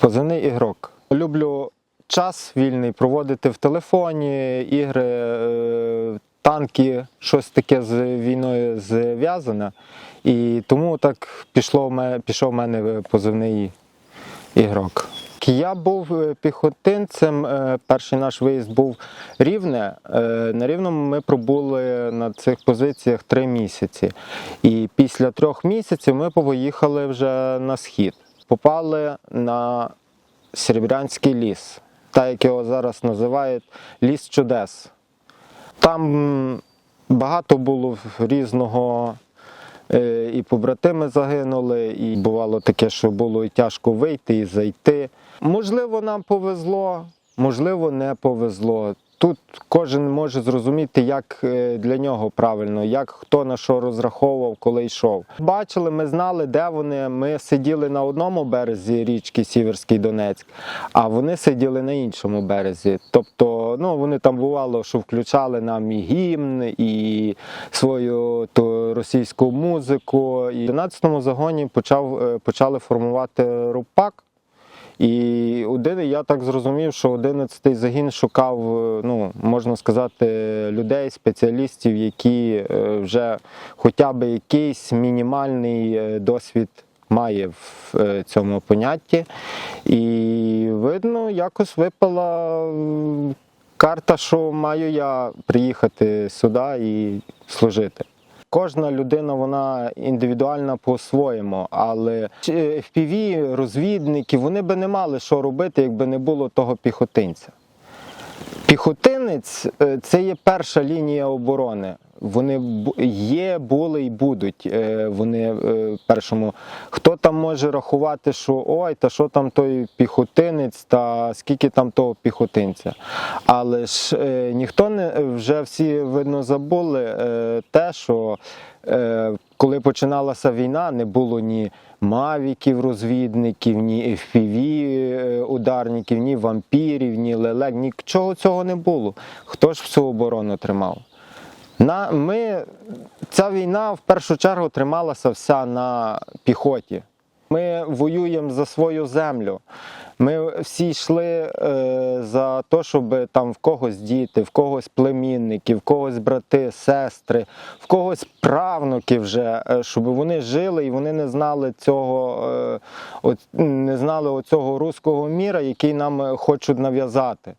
Позивний ігрок. Люблю час вільний проводити в телефоні, ігри, е, танки, щось таке з війною зв'язане. І тому так пішло пішов в мене позивний ігрок. Я був е, піхотинцем. е, Перший наш виїзд був рівне. Е, На рівному ми пробули на цих позиціях три місяці. І після трьох місяців ми поїхали вже на схід. Попали на Серебрянський ліс, так як його зараз називають ліс чудес. Там багато було різного. е, І побратими загинули, і бувало таке, що було і тяжко вийти і зайти. Можливо, нам повезло, можливо, не повезло. Тут кожен може зрозуміти, як е, для нього правильно, як хто на що розраховував, коли йшов. Бачили, ми знали, де вони. Ми сиділи на одному березі річки Сіверський Донецьк, а вони сиділи на іншому березі. Тобто, ну вони там бувало, що включали нам і гімн, і свою ту російську музику. І в 11-му загоні почав, е, почали формувати РУПАК. І один, я так зрозумів, що 11-й загін шукав, е, ну, можна сказати, людей, спеціалістів, які е, вже хоча б якийсь мінімальний е, досвід має в цьому понятті. І видно, якось випала карта, що маю я приїхати сюди і служити. Кожна людина вона індивідуальна по-своєму, але FPV, розвідники, вони би не мали що робити, якби не було того піхотинця. Піхотинець е, це є перша лінія оборони. Вони є, були і будуть. е, Вони е, першому. Хто там може рахувати, що ой, та що там той піхотинець, та скільки там того піхотинця. Але ж е, ніхто не вже всі видно забули те, що коли починалася війна, не було ні мавіків, розвідників, ні FPV ударників, ні вампірів, ні лелек, нічого цього не було. Хто ж всю оборону тримав? На, ми, ця війна в першу чергу трималася вся на піхоті. Ми воюємо за свою землю. Ми всі йшли е, за те, щоб там в когось діти, в когось племінники, в когось брати, сестри, в когось правнуки вже, е, щоб вони жили і вони не знали цього, е, от, не знали оцього руського міра, який нам е, хочуть нав'язати.